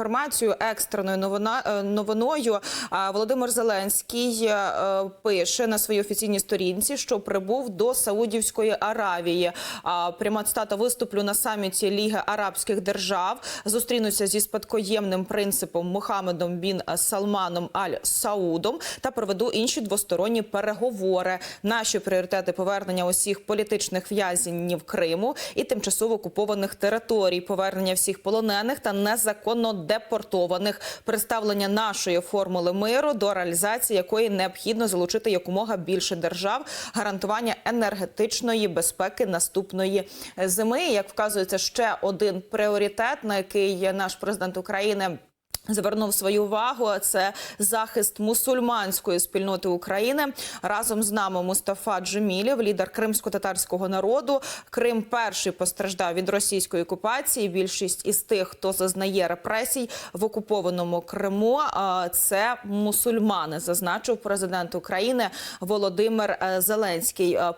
інформацію екстреною новина е, новиною. Володимир Зеленський е, пише на своїй офіційній сторінці, що прибув до Саудівської Аравії. Пряма цитата виступлю на саміті Ліги Арабських держав. Зустрінуся зі спадкоємним принципом Мохамедом бін Салманом Аль Саудом та проведу інші двосторонні переговори. Наші пріоритети повернення усіх політичних в'язнів Криму і тимчасово окупованих територій, повернення всіх полонених та незаконно депортованих, представлення нашої формули миру, до реалізації якої необхідно залучити якомога більше держав, гарантування енергетичної безпеки наступної зими. Як вказується, ще один пріоритет, на який наш президент України. Звернув свою увагу. Це захист мусульманської спільноти України. Разом з нами Мустафа Джемілєв, лідер кримсько-татарського народу. Крим перший постраждав від російської окупації. Більшість із тих, хто зазнає репресій в окупованому Криму, це мусульмани, зазначив президент України Володимир е, Зеленський. Е,